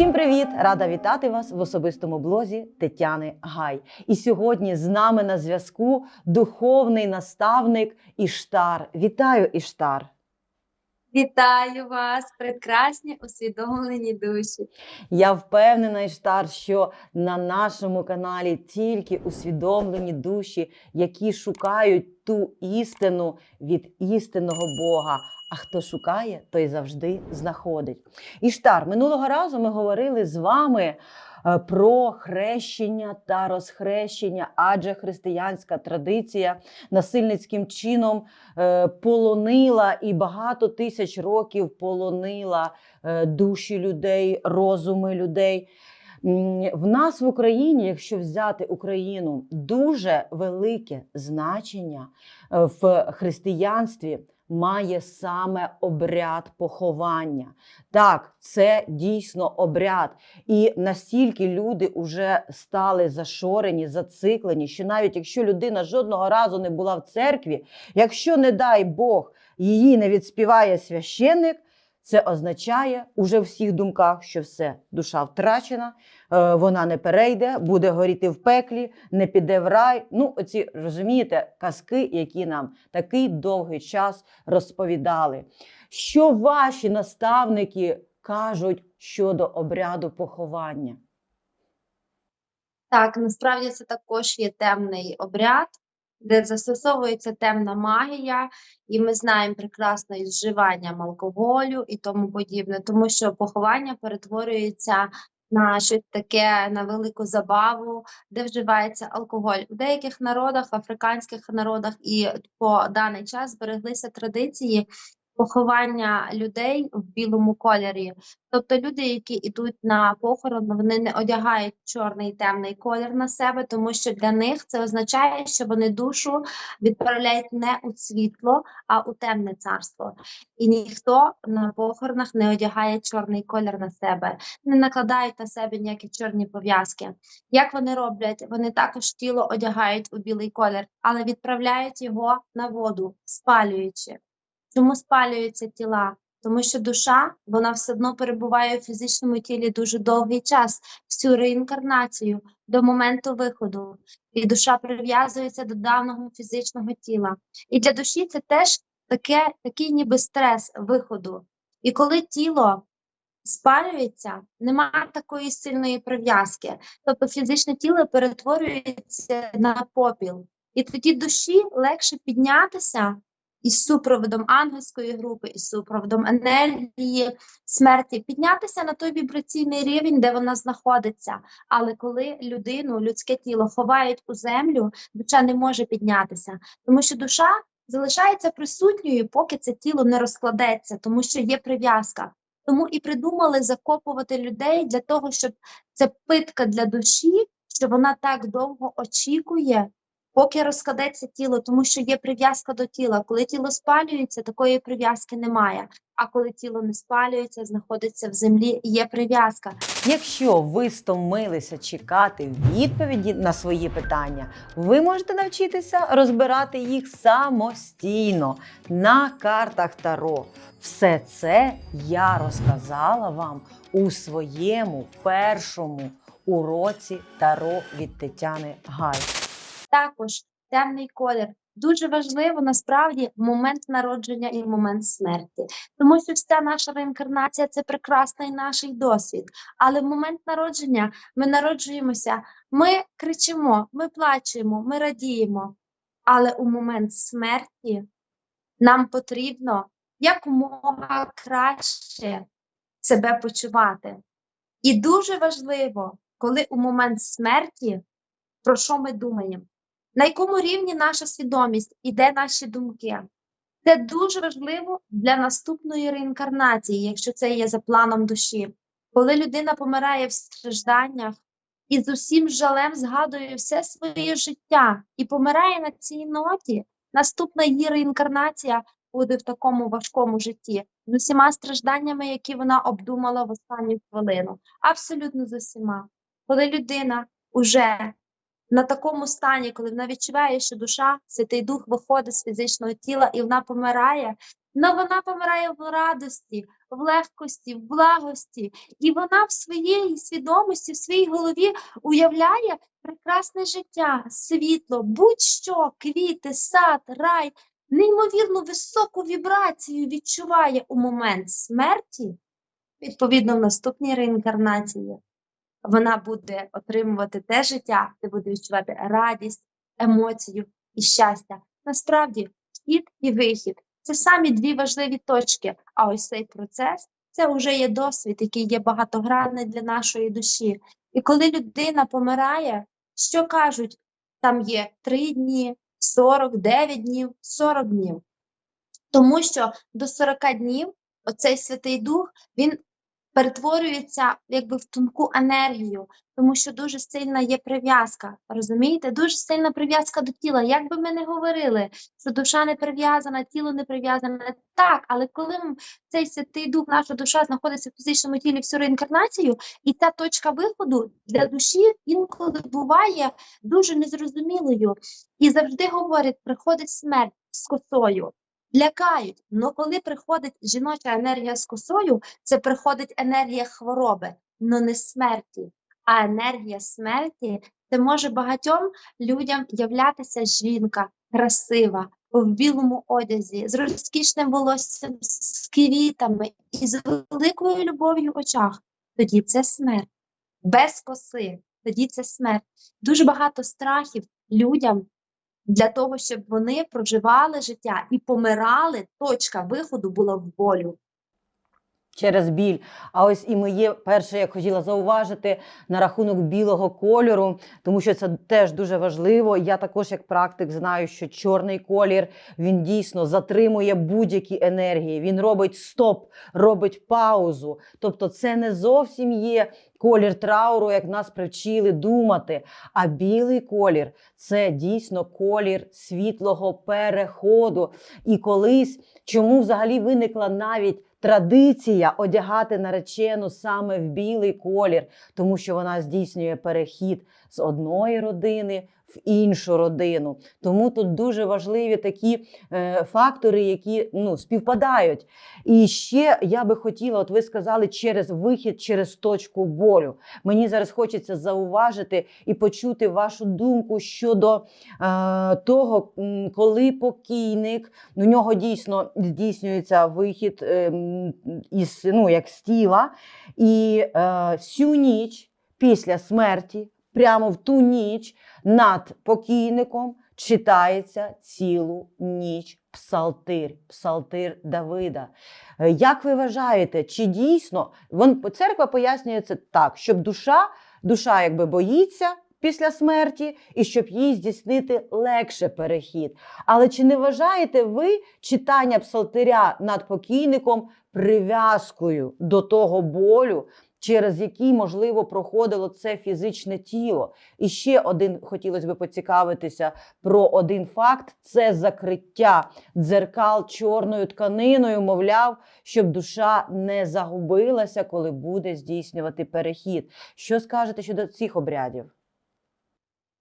Усім привіт! Рада вітати вас в особистому блозі Тетяни Гай. І сьогодні з нами на зв'язку духовний наставник Іштар. Вітаю, Іштар! Вітаю вас, прекрасні усвідомлені душі. Я впевнена, Іштар, що на нашому каналі тільки усвідомлені душі, які шукають ту істину від істинного Бога. А хто шукає, той завжди знаходить. Іштар, минулого разу ми говорили з вами про хрещення та розхрещення, адже християнська традиція насильницьким чином е, полонила і багато тисяч років полонила е, душі людей, розуми людей. В нас в Україні, якщо взяти Україну, дуже велике значення е, в християнстві має саме обряд поховання. Так, це дійсно обряд. І настільки люди вже стали зашорені, зациклені, що навіть якщо людина жодного разу не була в церкві, якщо, не дай Бог, її не відспіває священник, це означає уже в всіх думках, що все, душа втрачена, е, вона не перейде, буде горіти в пеклі, не піде в рай. Ну, оці розумієте, казки, які нам такий довгий час розповідали. Що ваші наставники кажуть щодо обряду поховання? Так, насправді це також є темний обряд, де застосовується темна магія, і ми знаємо прекрасно із вживанням алкоголю і тому подібне, тому що поховання перетворюється на щось таке, на велику забаву, де вживається алкоголь. У деяких народах, африканських народах і по даний час збереглися традиції поховання людей в білому кольорі. Тобто люди, які йдуть на похорон, вони не одягають чорний темний колір на себе, тому що для них це означає, що вони душу відправляють не у світло, а у темне царство. І ніхто на похоронах не одягає чорний колір на себе, не накладають на себе ніякі чорні пов'язки. Як вони роблять? Вони також тіло одягають у білий колір, але відправляють його на воду, спалюючи. Чому спалюються тіла? Тому що душа вона все одно перебуває у фізичному тілі дуже довгий час, всю реінкарнацію до моменту виходу. І душа прив'язується до давнього фізичного тіла. І для душі це теж таке, такий ніби стрес виходу. І коли тіло спалюється, немає такої сильної прив'язки. Тобто фізичне тіло перетворюється на попіл. І тоді душі легше піднятися із супроводом ангельської групи, із супроводом енергії смерті, піднятися на той вібраційний рівень, де вона знаходиться. Але коли людину, людське тіло ховають у землю, душа не може піднятися, тому що душа залишається присутньою, поки це тіло не розкладеться, тому що є прив'язка. Тому і придумали закопувати людей для того, щоб це питка для душі, що вона так довго очікує, поки розкладеться тіло, тому що є прив'язка до тіла. Коли тіло спалюється, такої прив'язки немає. А коли тіло не спалюється, знаходиться в землі, є прив'язка. Якщо ви стомилися чекати відповіді на свої питання, ви можете навчитися розбирати їх самостійно на картах Таро. Все це я розказала вам у своєму першому уроці Таро від Тетяни Гай. Також темний колір. Дуже важливо насправді момент народження і момент смерті, тому що вся наша реінкарнація це прекрасний наш досвід. Але в момент народження ми народжуємося, ми кричимо, ми плачемо, ми радіємо. Але у момент смерті нам потрібно якомога краще себе почувати. І дуже важливо, коли у момент смерті, про що ми думаємо. На якому рівні наша свідомість і де наші думки? Це дуже важливо для наступної реінкарнації, якщо це є за планом душі. Коли людина помирає в стражданнях і з усім жалем згадує все своє життя і помирає на цій ноті, наступна її реінкарнація буде в такому важкому житті, з усіма стражданнями, які вона обдумала в останню хвилину. Абсолютно з усіма. Коли людина уже на такому стані, коли вона відчуває, що душа, Святий Дух виходить з фізичного тіла і вона помирає, але вона помирає в радості, в легкості, в благості, і вона в своїй свідомості, в своїй голові уявляє прекрасне життя, світло, будь-що, квіти, сад, рай, неймовірно високу вібрацію відчуває у момент смерті, відповідно, в наступній реінкарнації. Вона буде отримувати те життя, де буде відчувати радість, емоцію і щастя. Насправді, вхід і вихід це самі дві важливі точки. А ось цей процес це вже є досвід, який є багатогранний для нашої душі. І коли людина помирає, що кажуть, там є 3 дні, 49 днів, 40 днів. Тому що до 40 днів оцей Святий Дух він перетворюється якби в тонку енергію, тому що дуже сильна є прив'язка. Розумієте? Дуже сильна прив'язка до тіла. Як би ми не говорили, що душа не прив'язана, тіло не прив'язане, так, але коли цей Святий Дух, наша душа знаходиться в фізичному тілі всю реінкарнацію, і та точка виходу для душі інколи буває дуже незрозумілою. І завжди говорять, приходить смерть з косою. Лякають, але коли приходить жіноча енергія з косою, це приходить енергія хвороби, але не смерті. А енергія смерті це може багатьом людям являтися жінка красива в білому одязі, з розкішним волоссям, з квітами і з великою любов'ю в очах. Тоді це смерть. Без коси, тоді це смерть. Дуже багато страхів людям для того, щоб вони проживали життя і помирали, точка виходу була в болю. через біль. А ось і моє перше, я хотіла зауважити на рахунок білого кольору, тому що це теж дуже важливо. Я також, як практик, знаю, що чорний колір він дійсно затримує будь-які енергії. Він робить стоп, робить паузу. Тобто, це не зовсім є. Колір трауру, як нас привчили думати. А білий колір це дійсно колір світлого переходу. І колись чому взагалі виникла навіть традиція одягати наречену саме в білий колір, тому що вона здійснює перехід з одної родини в іншу родину. Тому тут дуже важливі такі е, фактори, які ну, співпадають. І ще я би хотіла, от ви сказали, через вихід, через точку болю. Мені зараз хочеться зауважити і почути вашу думку щодо е, того, коли покійник, у нього дійсно здійснюється вихід е, із ну, як з тіла, і е, всю ніч після смерті, прямо в ту ніч над покійником читається цілу ніч псалтир, псалтир Давида. Е, Як ви вважаєте, чи дійсно церква пояснює це так, щоб душа, душа якби боїться після смерті, і щоб їй здійснити легше перехід. Але чи не вважаєте ви читання псалтиря над покійником прив'язкою до того болю, через який, можливо, проходило це фізичне тіло? І ще один хотілося б поцікавитися про один факт: це закриття дзеркал чорною тканиною, мовляв, щоб душа не загубилася, коли буде здійснювати перехід. Що скажете щодо цих обрядів?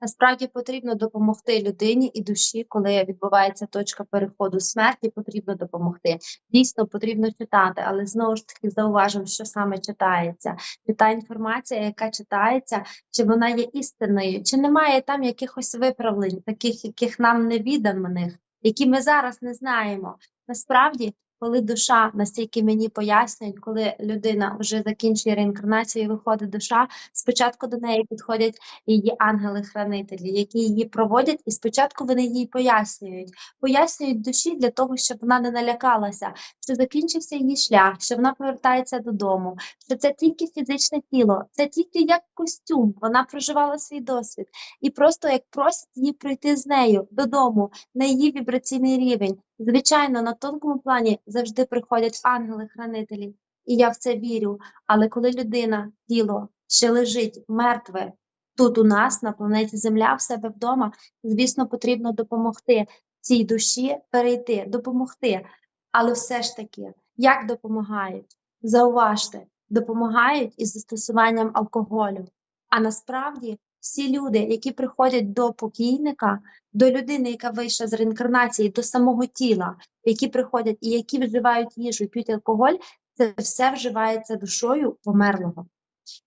Насправді потрібно допомогти людині і душі, коли відбувається точка переходу смерті, потрібно допомогти. Дійсно, потрібно читати, але знову ж таки зауважимо, що саме читається. Чи та інформація, яка читається, чи вона є істинною, чи немає там якихось виправлень, таких, яких нам невіданих, які ми зараз не знаємо. Насправді, коли душа, настільки мені пояснюють, коли людина вже закінчує реінкарнацію і виходить душа, спочатку до неї підходять її ангели-хранителі, які її проводять, і спочатку вони їй пояснюють, пояснюють душі для того, щоб вона не налякалася, що закінчився її шлях, що вона повертається додому, що це тільки фізичне тіло, це тільки як костюм. Вона проживала свій досвід, і просто як просять її прийти з нею додому на її вібраційний рівень. Звичайно, на тонкому плані завжди приходять ангели-хранителі, і я в це вірю. Але коли людина, тіло ще лежить мертве тут у нас, на планеті Земля, в себе вдома, звісно, потрібно допомогти цій душі перейти, допомогти. Але все ж таки, як допомагають? Зауважте, допомагають із застосуванням алкоголю. А насправді всі люди, які приходять до покійника, до людини, яка вийшла з реінкарнації, до самого тіла, які приходять і які вживають їжу, п'ють алкоголь, це все вживається душою померлого.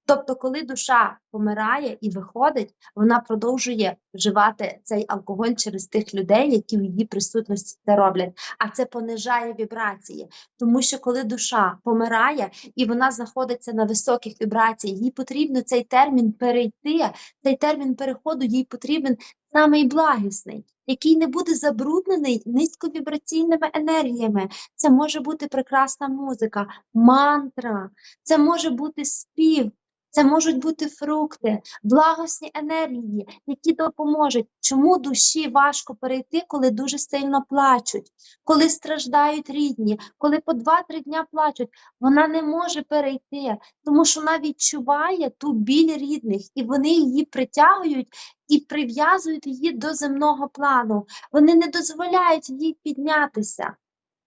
Тобто, коли душа помирає і виходить, вона продовжує вживати цей алкоголь через тих людей, які в її присутності це роблять. А це понижає вібрації. Тому що коли душа помирає і вона знаходиться на високих вібраціях, їй потрібно цей термін перейти, цей термін переходу їй потрібен самий благісний, який не буде забруднений низьковібраційними енергіями. Це може бути прекрасна музика, мантра, це може бути спів. Це можуть бути фрукти, благосні енергії, які допоможуть. Чому душі важко перейти, коли дуже сильно плачуть, коли страждають рідні, коли по 2-3 дня плачуть, вона не може перейти, тому що вона відчуває ту біль рідних, і вони її притягують і прив'язують її до земного плану. Вони не дозволяють їй піднятися.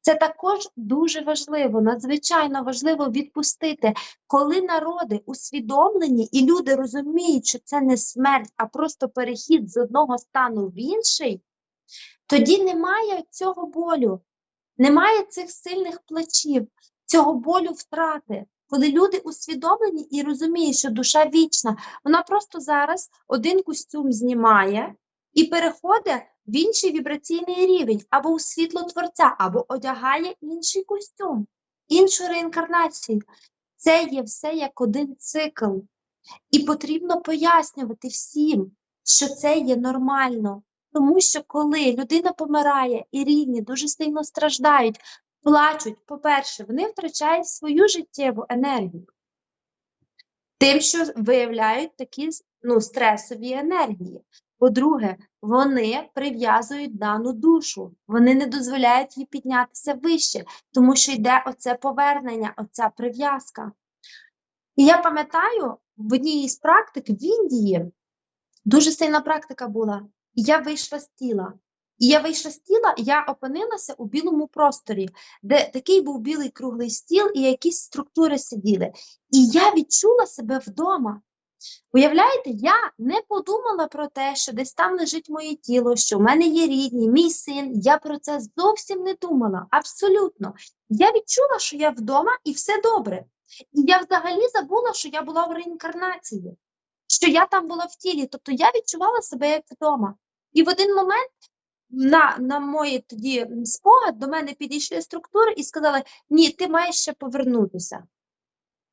Це також дуже важливо, надзвичайно важливо відпустити, коли народи усвідомлені і люди розуміють, що це не смерть, а просто перехід з одного стану в інший, тоді немає цього болю, немає цих сильних плачів, цього болю втрати. Коли люди усвідомлені і розуміють, що душа вічна, вона просто зараз один костюм знімає і переходить в інший вібраційний рівень, або у світло творця, або одягає інший костюм, іншу реінкарнацію. Це є все як один цикл. І потрібно пояснювати всім, що це є нормально. Тому що коли людина помирає і рідні дуже сильно страждають, плачуть, по-перше, вони втрачають свою життєву енергію. Тим, що виявляють такі ну, стресові енергії. По-друге, вони прив'язують дану душу, вони не дозволяють їй піднятися вище, тому що йде оце повернення, оця прив'язка. І я пам'ятаю, в одній із практик в Індії дуже сильна практика була, і я вийшла з тіла. І я вийшла з тіла, і я опинилася у білому просторі, де такий був білий круглий стіл, і якісь структури сиділи. І я відчула себе вдома. Уявляєте, я не подумала про те, що десь там лежить моє тіло, що в мене є рідні, мій син. Я про це зовсім не думала. Абсолютно. Я відчула, що я вдома і все добре. І я взагалі забула, що я була в реінкарнації, що я там була в тілі. Тобто я відчувала себе як вдома. І в один момент на, на мої тоді спогад до мене підійшли структури і сказали: ні, ти маєш ще повернутися.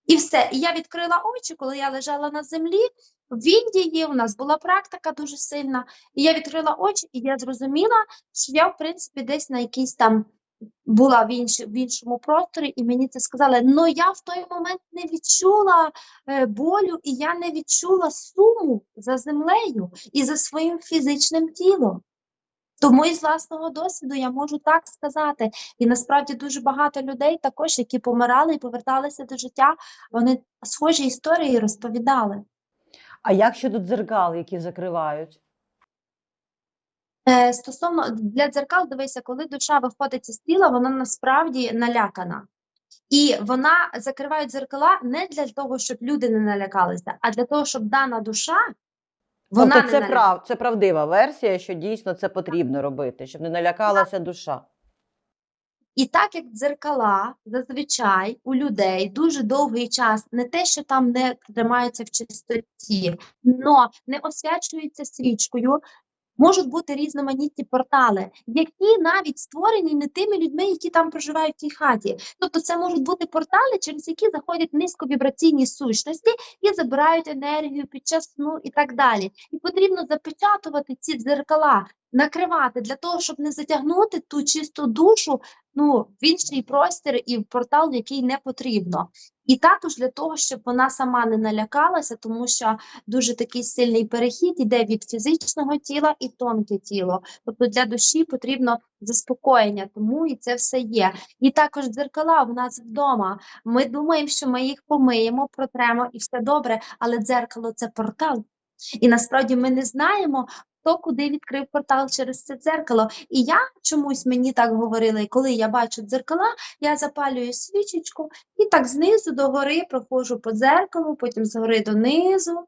І все. І я відкрила очі, коли я лежала на землі. В Індії у нас була практика дуже сильна. І я відкрила очі, і я зрозуміла, що я, в принципі, десь на якійсь там була в, інші, в іншому просторі, і мені це сказали. Ну я в той момент не відчула е, болю, і я не відчула суму за землею і за своїм фізичним тілом. Тому із власного досвіду я можу так сказати. І насправді дуже багато людей, також, які помирали і поверталися до життя, вони схожі історії розповідали. А як щодо дзеркал, які закривають? Е, стосовно для дзеркал, дивися, коли душа виходить із тіла, вона насправді налякана. І вона закриває дзеркала не для того, щоб люди не налякалися, а для того, щоб дана душа вона тобто це, не прав, це правдива версія, що дійсно це потрібно робити, щоб не налякалася душа. І так як дзеркала зазвичай у людей дуже довгий час не те, що там не тримаються в чистоті, але не освячуються свічкою, можуть бути різноманітні портали, які навіть створені не тими людьми, які там проживають в тій хаті. Тобто це можуть бути портали, через які заходять низьковібраційні сущності і забирають енергію під час сну і так далі. І потрібно запечатувати ці дзеркала, накривати для того, щоб не затягнути ту чисту душу ну, в інший простір і в портал, який не потрібно. І також для того, щоб вона сама не налякалася, тому що дуже такий сильний перехід іде від фізичного тіла і тонке тіло. Тобто для душі потрібно заспокоєння, тому і це все є. І також дзеркала в нас вдома. Ми думаємо, що ми їх помиємо, протремо і все добре, але дзеркало це портал. І насправді ми не знаємо, хто куди відкрив портал через це дзеркало. І я чомусь мені так говорили, коли я бачу дзеркала, я запалюю свічечку і так знизу до гори проходжу по дзеркалу, потім згори донизу.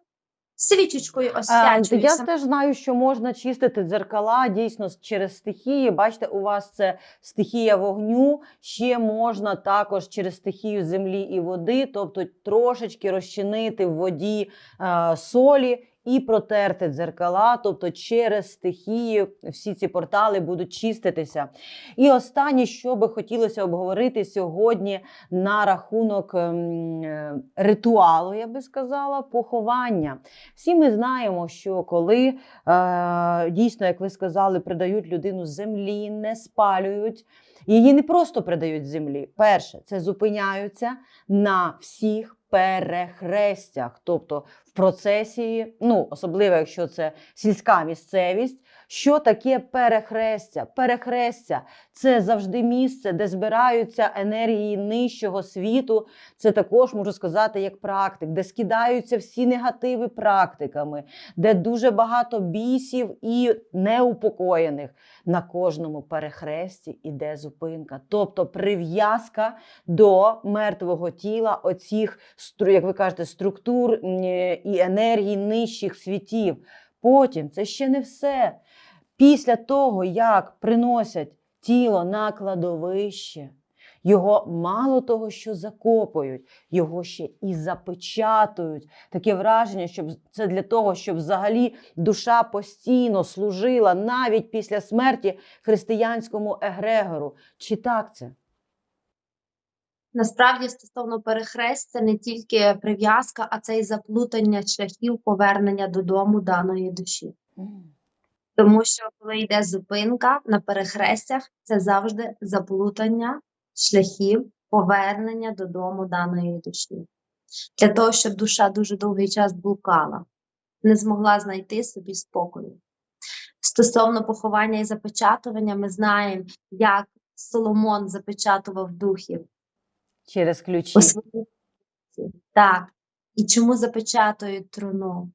свічечкою А, я теж знаю, що можна чистити дзеркала дійсно через стихії. Бачите, у вас це стихія вогню. Ще можна також через стихію землі і води, тобто трошечки розчинити в воді е, солі. І протерти дзеркала, тобто через стихії всі ці портали будуть чиститися. І останнє, що би хотілося обговорити сьогодні на рахунок ем, е, ритуалу, я би сказала, поховання. Всі ми знаємо, що коли е, дійсно, як ви сказали, придають людину землі, не спалюють. Її не просто придають землі. Перше, це зупиняються на всіх перехрестях, тобто в процесії, ну особливо якщо це сільська місцевість. Що таке перехрестя? Перехрестя це завжди місце, де збираються енергії нижчого світу. Це також можу сказати як практик, де скидаються всі негативи практиками, де дуже багато бісів і неупокоєних. На кожному перехресті іде зупинка, тобто прив'язка до мертвого тіла, оцих, як ви кажете, структур і енергій нижчих світів. Потім це ще не все. Після того, як приносять тіло на кладовище, його мало того, що закопують, його ще і запечатують. Таке враження, що це для того, щоб взагалі душа постійно служила навіть після смерті християнському егрегору. Чи так це? Насправді, стосовно перехрест, це не тільки прив'язка, а це і заплутання шляхів повернення додому даної душі. Тому що коли йде зупинка на перехрестях, це завжди заплутання шляхів повернення додому даної душі. Для того, щоб душа дуже довгий час блукала, не змогла знайти собі спокою. Стосовно поховання і запечатування, ми знаємо, як Соломон запечатував духів Через ключі. Так. І чому запечатують труну?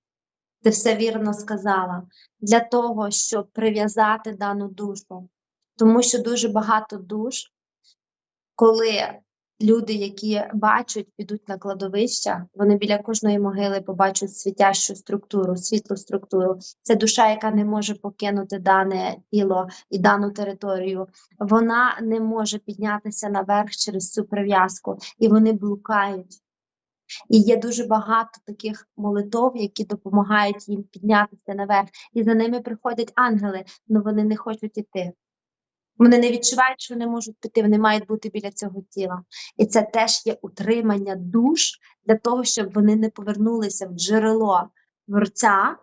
Ти все вірно сказала. Для того, щоб прив'язати дану душу. Тому що дуже багато душ, коли люди, які бачать, підуть на кладовища, вони біля кожної могили побачать світящу структуру, світлу структуру. Це душа, яка не може покинути дане тіло і дану територію. Вона не може піднятися наверх через цю прив'язку, і вони блукають. І є дуже багато таких молитов, які допомагають їм піднятися наверх. І за ними приходять ангели, але вони не хочуть іти. Вони не відчувають, що не можуть піти, вони мають бути біля цього тіла. І це теж є утримання душ для того, щоб вони не повернулися в джерело творця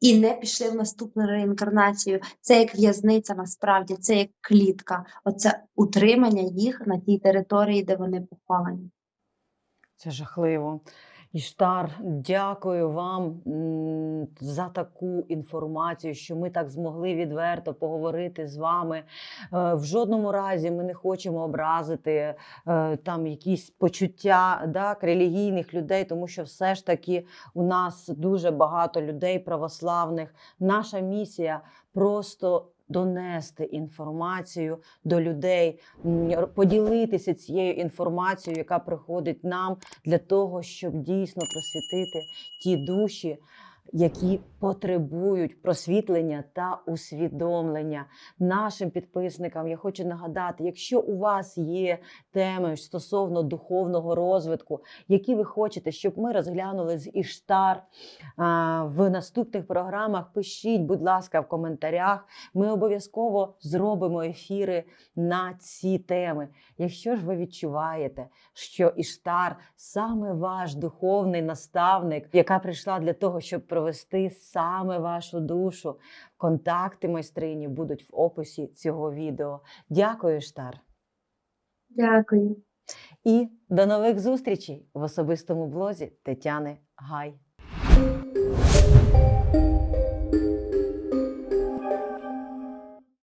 і не пішли в наступну реінкарнацію. Це як в'язниця насправді, це як клітка. Оце утримання їх на тій території, де вони поховані. Це жахливо. Іштар, дякую вам за таку інформацію, що ми так змогли відверто поговорити з вами. Е, В жодному разі ми не хочемо образити е, там якісь почуття так, релігійних людей, тому що все ж таки у нас дуже багато людей православних. Наша місія просто донести інформацію до людей, поділитися цією інформацією, яка приходить нам для того, щоб дійсно просвітити ті душі, які потребують просвітлення та усвідомлення. Нашим підписникам я хочу нагадати, якщо у вас є теми стосовно духовного розвитку, які ви хочете, щоб ми розглянули з Іштар в наступних програмах, пишіть, будь ласка, в коментарях. Ми обов'язково зробимо ефіри на ці теми. Якщо ж ви відчуваєте, що Іштар саме ваш духовний наставник, яка прийшла для того, щоб провести саме вашу душу, контакти майстрині будуть в описі цього відео. Дякую, Штар. Дякую. І до нових зустрічей в особистому блозі Тетяни Гай.